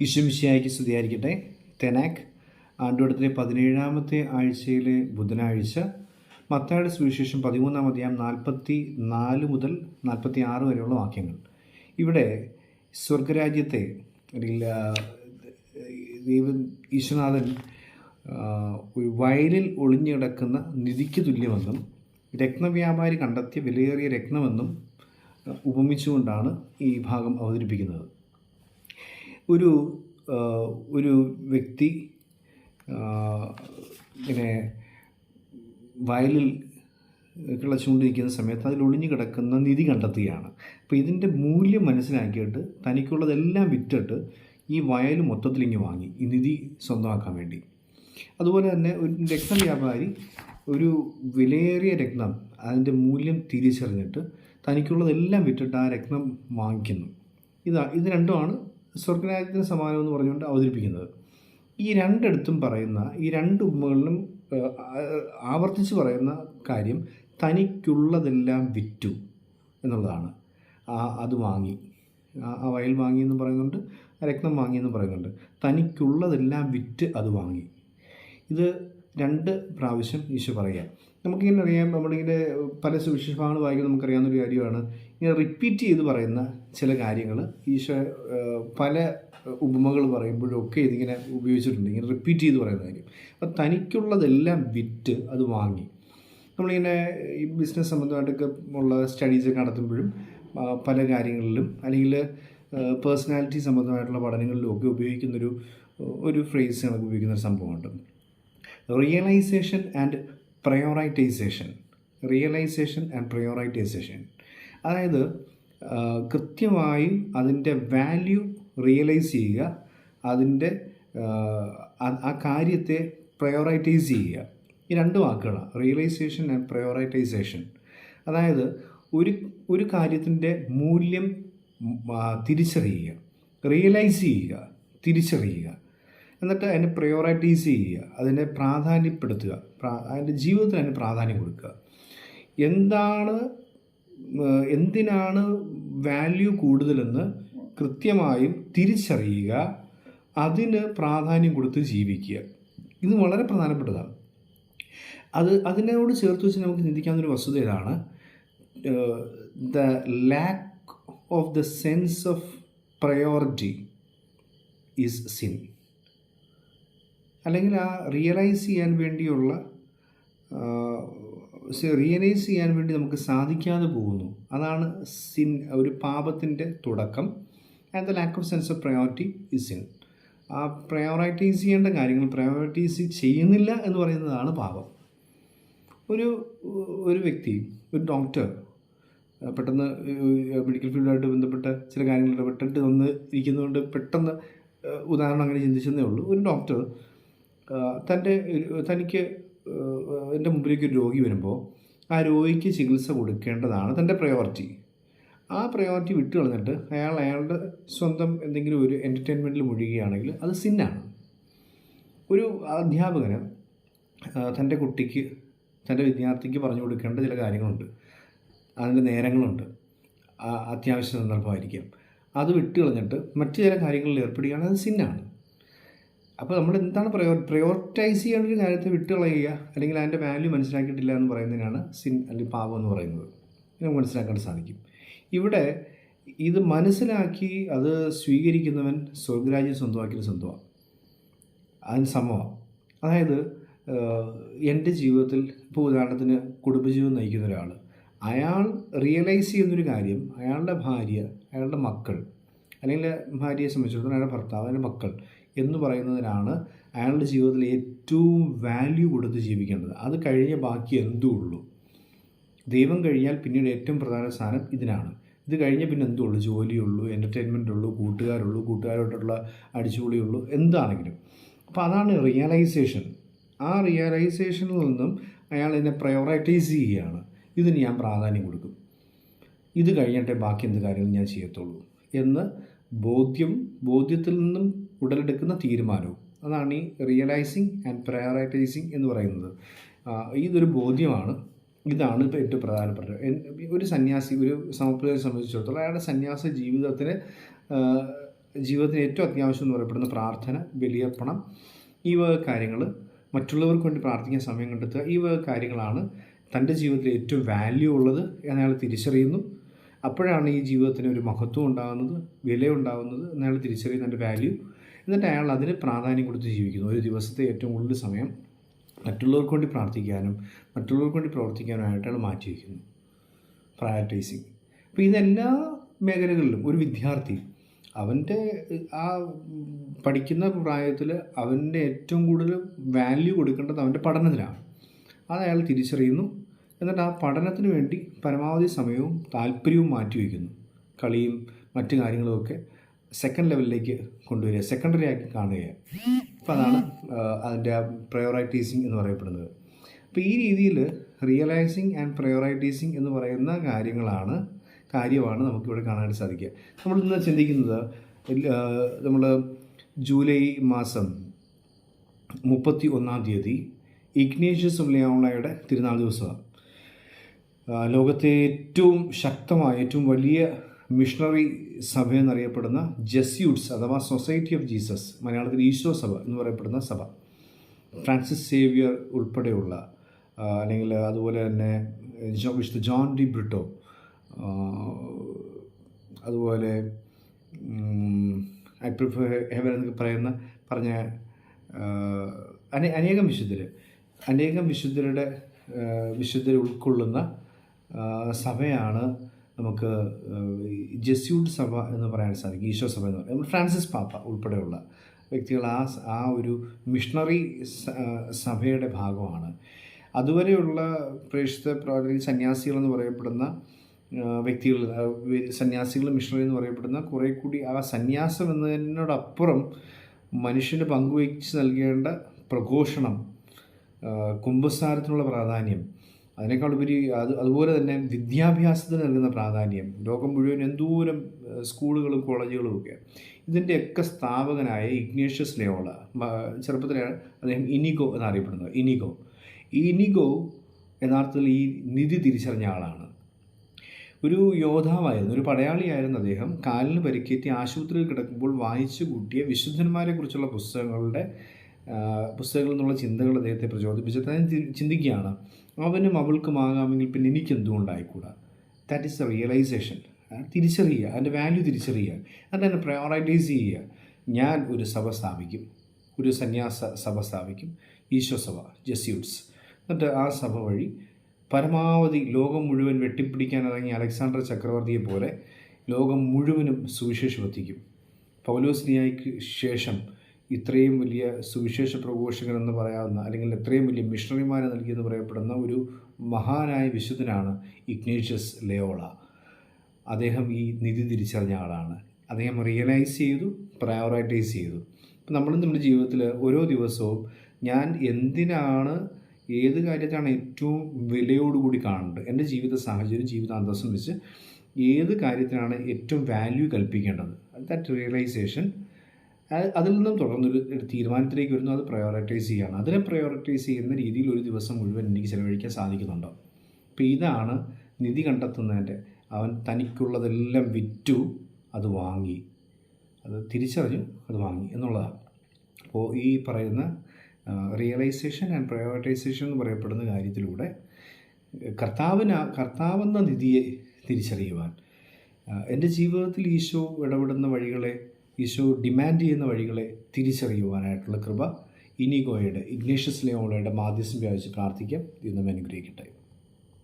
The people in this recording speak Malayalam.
ഈശ്വമിശിയായിക്ക് സ്തുതിയായിരിക്കട്ടെ. തെനാക് ആണ്ടുവടത്തിലെ പതിനേഴാമത്തെ ആഴ്ചയിലെ ബുധനാഴ്ച മത്തായുടെ സുവിശേഷം പതിമൂന്നാം അധ്യായം നാൽപ്പത്തി നാല് മുതൽ നാൽപ്പത്തി ആറ് വരെയുള്ള വാക്യങ്ങൾ. ഇവിടെ സ്വർഗരാജ്യത്തെ അല്ലെങ്കിൽ ദൈവ ഈശ്വനാഥൻ വയലിൽ ഒളിഞ്ഞു കിടക്കുന്ന നിധിക്ക് തുല്യമെന്നും രത്നവ്യാപാരി കണ്ടെത്തിയ വിലയേറിയ രത്നമെന്നും ആ, ഉപമിച്ചുകൊണ്ടാണ് ഈ ഭാഗം അവതരിപ്പിക്കുന്നത്. ഒരു ഒരു വ്യക്തി ഇങ്ങനെ വയലിൽ കിളച്ചുകൊണ്ടിരിക്കുന്ന സമയത്ത് അതിൽ ഒളിഞ്ഞു കിടക്കുന്ന നിധി കണ്ടെത്തുകയാണ്. അപ്പോൾ ഇതിന്റെ മൂല്യം മനസ്സിലാക്കിയിട്ട് തനിക്കുള്ളതെല്ലാം വിറ്റിട്ട് ഈ വയൽ മൊത്തത്തിൽ ഇങ്ങ് വാങ്ങി ഈ നിധി സ്വന്തമാക്കാൻ വേണ്ടി. അതുപോലെ തന്നെ ഒരു രക്തം രത്നവ്യാപാരി ഒരു വിലയേറിയ രത്നം അതിന്റെ മൂല്യം തിരിച്ചറിഞ്ഞിട്ട് തനിക്കുള്ളതെല്ലാം വിറ്റിട്ട് ആ രത്നം വാങ്ങിക്കുന്നു. ഇതാ ഇത് രണ്ടുമാണ് സ്വർഗരാജ്യത്തിന് സമാനം എന്ന് പറഞ്ഞുകൊണ്ട് അവതരിപ്പിക്കുന്നത്. ഈ രണ്ടിടത്തും പറയുന്ന ഈ രണ്ട് ഉപമകളിലും ആവർത്തിച്ച് പറയുന്ന കാര്യം തനിക്കുള്ളതെല്ലാം വിറ്റു എന്നുള്ളതാണ്. അത് വാങ്ങി. ആ വയൽ വാങ്ങി എന്ന് പറയുന്നുണ്ട് രക്തം വാങ്ങി എന്ന് പറയുന്നുണ്ട്. തനിക്കുള്ളതെല്ലാം വിറ്റ് അത് വാങ്ങി. ഇത് രണ്ട് പ്രാവശ്യം ഈശോ പറയുക. നമുക്കിങ്ങനെ അറിയാം നമ്മളിങ്ങനെ പല സുവിശേഷ ഭാഗങ്ങൾ വായിക്കുമ്പോൾ നമുക്കറിയാവുന്ന ഒരു കാര്യമാണ്. ഇങ്ങനെ റിപ്പീറ്റ് ചെയ്ത് പറയുന്ന ചില കാര്യങ്ങൾ ഈശോ പല ഉപമകൾ പറയുമ്പോഴും ഒക്കെ ഇതിങ്ങനെ ഉപയോഗിച്ചിട്ടുണ്ട്. ഇങ്ങനെ റിപ്പീറ്റ് ചെയ്ത് പറയുന്ന കാര്യം. അപ്പോൾ തനിക്കുള്ളതെല്ലാം വിറ്റ് അത് വാങ്ങി. നമ്മളിങ്ങനെ ഈ ബിസിനസ് സംബന്ധമായിട്ടൊക്കെ ഉള്ള സ്റ്റഡീസൊക്കെ നടത്തുമ്പോഴും പല കാര്യങ്ങളിലും അല്ലെങ്കിൽ പേഴ്സണാലിറ്റി സംബന്ധമായിട്ടുള്ള പഠനങ്ങളിലും ഒക്കെ ഉപയോഗിക്കുന്നൊരു ഒരു ഫ്രേസ് കണക്ക് ഉപയോഗിക്കുന്ന ഒരു സംഭവമുണ്ട്. Realization and prioritization realization and prioritization അതായത് കൃത്യമായി അതിന്റെ വാല്യൂ റിയലൈസ് ചെയ്യുക അതിന്റെ ആ, കാര്യത്തെ പ്രയോറൈറ്റൈസ് ചെയ്യുക. ഈ രണ്ട് വാക്കുകളാണ് റിയലൈസേഷൻ ആൻഡ് പ്രയോറൈറ്റൈസേഷൻ. അതായത് ഒരു ഒരു കാര്യത്തിന്റെ മൂല്യം തിരിച്ചറിയുക റിയലൈസ് ചെയ്യുക തിരിച്ചറിയുക. എന്നിട്ട് അതിനെ പ്രയോറൈറ്റൈസ് ചെയ്യുക അതിനെ പ്രാധാന്യപ്പെടുത്തുക പ്രാ- അതിന്റെ ജീവിതത്തിന് അതിന് പ്രാധാന്യം കൊടുക്കുക. എന്താണ് എന്തിനാണ് വാല്യൂ കൂടുതലെന്ന് കൃത്യമായും തിരിച്ചറിയുക അതിന് പ്രാധാന്യം കൊടുത്ത് ജീവിക്കുക. ഇത് വളരെ പ്രധാനപ്പെട്ടതാണ്. അത് അതിനോട് ചേർത്ത് വെച്ച് നമുക്ക് ചിന്തിക്കാവുന്നൊരു വസ്തുത ഇതാണ് the lack of the sense of priority is sin അല്ലെങ്കിൽ ആ റിയലൈസ് ചെയ്യാൻ വേണ്ടിയുള്ള റിയലൈസ് ചെയ്യാൻ വേണ്ടി നമുക്ക് സാധിക്കാതെ പോകുന്നു. അതാണ് സിൻ ഒരു പാപത്തിന്റെ തുടക്കം. And the lack of sense of priority is sin ആ പ്രയോറിറ്റൈസ് ചെയ്യേണ്ട കാര്യങ്ങൾ പ്രയോറിറ്റൈസ് ചെയ്യുന്നില്ല എന്ന് പറയുന്നതാണ് പാപം. ഒരു ഒരു വ്യക്തി ഒരു ഡോക്ടർ പെട്ടെന്ന് മെഡിക്കൽ ഫീൽഡുമായിട്ട് ബന്ധപ്പെട്ട ചില കാര്യങ്ങൾ ഇടപെട്ടിട്ട് വന്ന് ഇരിക്കുന്നതുകൊണ്ട് പെട്ടെന്ന് ഉദാഹരണം അങ്ങനെ ചിന്തിച്ചതേ ഉള്ളൂ. ഒരു ഡോക്ടർ തന്റെ തനിക്ക് എന്റെ മുമ്പിലേക്ക് ഒരു രോഗി വരുമ്പോൾ ആ രോഗിക്ക് ചികിത്സ കൊടുക്കേണ്ടതാണ് തന്റെ പ്രയോറിറ്റി ആ പ്രയോറിറ്റി വിട്ട് കളഞ്ഞിട്ട് അയാൾ അയാളുടെ സ്വന്തം എന്തെങ്കിലും ഒരു എന്റർടൈൻമെന്റിൽ മുഴുകുകയാണെങ്കിൽ അത് സിന്നാണ്. ഒരു അധ്യാപകന് തന്റെ കുട്ടിക്ക് തന്റെ വിദ്യാർത്ഥിക്ക് പറഞ്ഞു കൊടുക്കേണ്ട ചില കാര്യങ്ങളുണ്ട്. അതിന്റെ നേരങ്ങളുണ്ട്. അത്യാവശ്യ സന്ദർഭമായിരിക്കാം. അത് വിട്ട് കളഞ്ഞിട്ട് മറ്റു ചില കാര്യങ്ങളിൽ ഏർപ്പെടുകയാണെങ്കിൽ അത് സിന്നാണ്. അപ്പോൾ നമ്മൾ എന്താണ് പ്രയോ പ്രയോറിറ്റൈസ് ചെയ്യേണ്ട ഒരു കാര്യത്തെ വിട്ടുകളയുക അല്ലെങ്കിൽ അതിന്റെ വാല്യൂ മനസ്സിലാക്കിയിട്ടില്ല എന്ന് പറയുന്നതിനാണ് സിൻ അല്ലെങ്കിൽ പാപം എന്ന് പറയുന്നത്. നമുക്ക് മനസ്സിലാക്കാൻ സാധിക്കും. ഇവിടെ ഇത് മനസ്സിലാക്കി അത് സ്വീകരിക്കുന്നവൻ സ്വർഗരാജ്യം സ്വന്തമാക്കിയത് സ്വന്തമാണ് അതിന് സമമാണ് അതായത് എന്റെ ജീവിതത്തിൽ ഇപ്പോൾ ഉദാഹരണത്തിന് കുടുംബജീവിതം നയിക്കുന്ന ഒരാൾ അയാൾ റിയലൈസ് ചെയ്യുന്നൊരു കാര്യം അയാളുടെ ഭാര്യ അയാളുടെ മക്കൾ അല്ലെങ്കിൽ ഭാര്യയെ സംബന്ധിച്ചിടത്തോളം അയാളുടെ ഭർത്താവ് അയാളുടെ മക്കൾ എന്ന് പറയുന്നതിനാണ് അയാളുടെ ജീവിതത്തിൽ ഏറ്റവും വാല്യൂ കൊടുത്ത് ജീവിക്കേണ്ടത്. അത് കഴിഞ്ഞ ബാക്കി എന്തും ഉള്ളൂ. ദൈവം കഴിഞ്ഞാൽ പിന്നീട് ഏറ്റവും പ്രധാന സ്ഥാനം ഇതിനാണ്. ഇത് കഴിഞ്ഞ പിന്നെ എന്തുള്ളൂ ജോലിയുള്ളൂ എന്റർടൈൻമെന്റ് ഉള്ളൂ കൂട്ടുകാരുള്ളൂ കൂട്ടുകാരോട്ടുള്ള അടിച്ചുപൊളിയുള്ളൂ എന്താണെങ്കിലും. അപ്പോൾ അതാണ് റിയലൈസേഷൻ ആ റിയലൈസേഷനിൽ നിന്നും അയാൾ എന്നെ പ്രയോറൈറ്റൈസ് ചെയ്യുകയാണ്. ഇതിന് ഞാൻ പ്രാധാന്യം കൊടുക്കും. ഇത് കഴിഞ്ഞിട്ടേ ബാക്കി എന്ത് കാര്യങ്ങളും ഞാൻ ചെയ്യത്തുള്ളൂ എന്ന് ബോധ്യം ബോധ്യത്തിൽ നിന്നും ഉടലെടുക്കുന്ന തീരുമാനവും. അതാണ് ഈ റിയലൈസിങ് ആൻഡ് പ്രയോറൈറ്റൈസിങ് എന്ന് പറയുന്നത്. ഇതൊരു ബോധ്യമാണ്. ഇതാണ് ഇപ്പോൾ ഏറ്റവും പ്രധാനപ്പെട്ട ഒരു സന്യാസി ഒരു സമപ്രദേശം സംബന്ധിച്ചിടത്തോളം അയാളുടെ സന്യാസ ജീവിതത്തിന് ജീവിതത്തിന് ഏറ്റവും അത്യാവശ്യം എന്ന് പറയപ്പെടുന്ന പ്രാർത്ഥന ബലിയർപ്പണം ഈ വക കാര്യങ്ങൾ മറ്റുള്ളവർക്ക് വേണ്ടി പ്രാർത്ഥിക്കാൻ സമയം കണ്ടെത്തുക ഈ വക കാര്യങ്ങളാണ് തന്റെ ജീവിതത്തിൽ ഏറ്റവും വാല്യൂ ഉള്ളത് എന്നയാൾ തിരിച്ചറിയുന്നു. അപ്പോഴാണ് ഈ ജീവിതത്തിന് ഒരു മഹത്വം ഉണ്ടാകുന്നത് വില ഉണ്ടാകുന്നത് എന്നയാൾ തിരിച്ചറിയുന്ന വാല്യൂ എന്നിട്ട് അയാൾ അതിന് പ്രാധാന്യം കൊടുത്ത് ജീവിക്കുന്നു. ഒരു ദിവസത്തെ ഏറ്റവും കൂടുതൽ സമയം മറ്റുള്ളവർക്ക് വേണ്ടി പ്രാർത്ഥിക്കാനും മറ്റുള്ളവർക്ക് വേണ്ടി പ്രവർത്തിക്കാനുമായിട്ട് അയാൾ മാറ്റി വയ്ക്കുന്നു. പ്രയോറിറ്റൈസിങ് അപ്പോൾ ഇതെല്ലാ മേഖലകളിലും ഒരു വിദ്യാർത്ഥി അവന്റെ ആ പഠിക്കുന്ന പ്രായത്തിൽ അവന്റെ ഏറ്റവും കൂടുതൽ വാല്യൂ കൊടുക്കേണ്ടത് അവന്റെ പഠനത്തിലാണ് അത് അയാൾ തിരിച്ചറിയുന്നു. എന്നിട്ട് ആ പഠനത്തിന് വേണ്ടി പരമാവധി സമയവും താല്പര്യവും മാറ്റിവെക്കുന്നു കളിയും മറ്റു കാര്യങ്ങളുമൊക്കെ സെക്കൻഡ് ലെവലിലേക്ക് കൊണ്ടുവരിക സെക്കൻഡറി ആക്കി കാണുക. അപ്പോൾ അതാണ് അതിന്റെ പ്രയോറൈറ്റൈസിങ് എന്ന് പറയപ്പെടുന്നത്. അപ്പോൾ ഈ രീതിയിൽ റിയലൈസിങ് ആൻഡ് പ്രയോറൈറ്റൈസിങ് എന്ന് പറയുന്ന കാര്യങ്ങളാണ് കാര്യമാണ് നമുക്കിവിടെ കാണാനായിട്ട് സാധിക്കുക. നമ്മൾ ഇന്ന് ചിന്തിക്കുന്നത് നമ്മൾ ജൂലൈ മാസം മുപ്പത്തി ഒന്നാം തീയതി ഇഗ്നേഷ്യസ് ഉള്ളിയാവുള്ളയുടെ തിരുനാൾ ദിവസമാണ്. ലോകത്തെ ഏറ്റവും ശക്തമായ ഏറ്റവും വലിയ മിഷണറി സഭ എന്നറിയപ്പെടുന്ന ജസ്യൂട്ട്സ് അഥവാ സൊസൈറ്റി ഓഫ് ജീസസ് മലയാളത്തിൽ ഈശോ സഭ എന്ന് പറയപ്പെടുന്ന സഭ. ഫ്രാൻസിസ് സേവിയർ ഉൾപ്പെടെയുള്ള അല്ലെങ്കിൽ അതുപോലെ തന്നെ വിശുദ്ധ ജോൺ ഡി ബ്രിട്ടോ അതുപോലെ ഐ പ്രിഫർ ഹെവൻ എന്നൊക്കെ പറയുന്ന പറഞ്ഞ അനേ അനേകം വിശുദ്ധർ അനേകം വിശുദ്ധരുടെ വിശുദ്ധരെ ഉൾക്കൊള്ളുന്ന സഭയാണ് നമുക്ക് ജെസ്യൂട്ട് സഭ എന്ന് പറയാൻ സാധിക്കും ഈശോ സഭ എന്ന് പറയുന്നത് ഫ്രാൻസിസ് പാപ്പ ഉൾപ്പെടെയുള്ള വ്യക്തികൾ ആ ആ ഒരു മിഷണറി സഭയുടെ ഭാഗമാണ്. അതുവരെയുള്ള പ്രേക്ഷിത പ്രവർത്തകർ സന്യാസികൾ എന്ന് പറയപ്പെടുന്ന വ്യക്തികൾ സന്യാസികൾ മിഷണറി എന്ന് പറയപ്പെടുന്ന കുറേ കൂടി ആ സന്യാസം എന്നതിനോടപ്പുറം മനുഷ്യന് പങ്കുവയ്ച്ച് നൽകേണ്ട പ്രഘോഷണം കുംഭസാരത്തിനുള്ള പ്രാധാന്യം അതിനേക്കാൾ ഉപരി അത് അതുപോലെ തന്നെ വിദ്യാഭ്യാസത്തിന് നൽകുന്ന പ്രാധാന്യം ലോകം മുഴുവൻ എന്തോരം സ്കൂളുകളും കോളേജുകളും ഒക്കെ. ഇതിന്റെയൊക്കെ സ്ഥാപകനായ ഇഗ്നേഷ്യസ് ലേവോള ചെറുപ്പത്തിലാണ് അദ്ദേഹം ഇനിഗോ എന്നറിയപ്പെടുന്നത് ഇനിഗോ. ഈ ഇനിഗോ യഥാർത്ഥത്തിൽ ഈ നിധി തിരിച്ചറിഞ്ഞ ആളാണ്. ഒരു യോദ്ധാവായിരുന്നു ഒരു പടയാളിയായിരുന്നു അദ്ദേഹം. കാലിന് പരിക്കേറ്റി ആശുപത്രിയിൽ കിടക്കുമ്പോൾ വായിച്ചു കൂട്ടിയ വിശുദ്ധന്മാരെക്കുറിച്ചുള്ള പുസ്തകങ്ങളുടെ പുസ്തകങ്ങളിൽ നിന്നുള്ള ചിന്തകൾ അദ്ദേഹത്തെ പ്രചോദിപ്പിച്ചത് അദ്ദേഹം ചിന്തിക്കുകയാണ്. അവനും അവൾക്കുമാകാമെങ്കിൽ പിന്നെ എനിക്ക് എന്തുകൊണ്ടായിക്കൂടാ ദാറ്റ് ഇസ് ദ റിയലൈസേഷൻ തിരിച്ചറിയുക. അതിന്റെ വാല്യൂ തിരിച്ചറിയുക. അത് തന്നെ പ്രയോറൈറ്റൈസ് ചെയ്യുക. ഞാൻ ഒരു സഭ സ്ഥാപിക്കും. ഒരു സന്യാസ സഭ സ്ഥാപിക്കും. ഈശോ സഭ ജെസ്യൂട്ട്സ് എന്നിട്ട് ആ സഭ വഴി പരമാവധി ലോകം മുഴുവൻ വെട്ടിപ്പിടിക്കാൻ ഇറങ്ങിയ അലക്സാണ്ടർ ചക്രവർത്തിയെ പോലെ ലോകം മുഴുവനും സുവിശേഷം എത്തിക്കും പൗലോസ്ലിയായ്ക്ക് ശേഷം ഇത്രയും വലിയ സുവിശേഷ പ്രഘോഷകൻ എന്ന് പറയാവുന്ന അല്ലെങ്കിൽ ഇത്രയും വലിയ മിഷണറിമാരെ നൽകിയെന്ന് പറയപ്പെടുന്ന ഒരു മഹാനായ വിശുദ്ധനാണ് ഇഗ്നേഷ്യസ് ലയോള. അദ്ദേഹം ഈ നിധി തിരിച്ചറിഞ്ഞ ആളാണ്. അദ്ദേഹം റിയലൈസ് ചെയ്തു പ്രയോറൈറ്റൈസ് ചെയ്തു. ഇപ്പം നമ്മൾ നമ്മുടെ ജീവിതത്തിൽ ഓരോ ദിവസവും ഞാൻ എന്തിനാണ് ഏത് കാര്യത്താണ് ഏറ്റവും വിലയോടുകൂടി കാണേണ്ടത്? എന്റെ ജീവിത സാഹചര്യം ജീവിത വെച്ച് ഏത് കാര്യത്തിനാണ് ഏറ്റവും വാല്യൂ കൽപ്പിക്കേണ്ടത്? ദാറ്റ് റിയലൈസേഷൻ അതിൽ നിന്നും തുടർന്നൊരു തീരുമാനത്തിലേക്ക് വരുന്നു. അത് പ്രയോറിറ്റൈസ് ചെയ്യുകയാണ് അതിനെ പ്രയോറിറ്റൈസ് ചെയ്യുന്ന രീതിയിൽ ഒരു ദിവസം മുഴുവൻ എനിക്ക് ചിലവഴിക്കാൻ സാധിക്കുന്നുണ്ടോ? അപ്പോൾ ഇതാണ് നിധി കണ്ടെത്തുന്നതിന്റെ. അവൻ തനിക്കുള്ളതെല്ലാം വിറ്റു അത് വാങ്ങി. അത് തിരിച്ചറിഞ്ഞു അത് വാങ്ങി എന്നുള്ളതാണ്. അപ്പോൾ ഈ പറയുന്ന റിയലൈസേഷൻ ആൻഡ് പ്രയോറിറ്റൈസേഷൻ എന്ന് പറയപ്പെടുന്ന കാര്യത്തിലൂടെ കർത്താവിന കർത്താവെന്ന നിധിയെ തിരിച്ചറിയുവാൻ എന്റെ ജീവിതത്തിൽ ഈശോ ഇടപെടുന്ന വഴികളെ ഈശോ ഡിമാൻഡ് ചെയ്യുന്ന വഴികളെ തിരിച്ചറിയുവാനായിട്ടുള്ള കൃപ. ഇനിഗോയുടെ ഇഗ്നേഷ്യസ് ലിയോളയുടെ മാധ്യസ്ഥം വ്യാപിച്ച് പ്രാർത്ഥിക്കാം. ഇന്നും അനുഗ്രഹിക്കട്ടെ.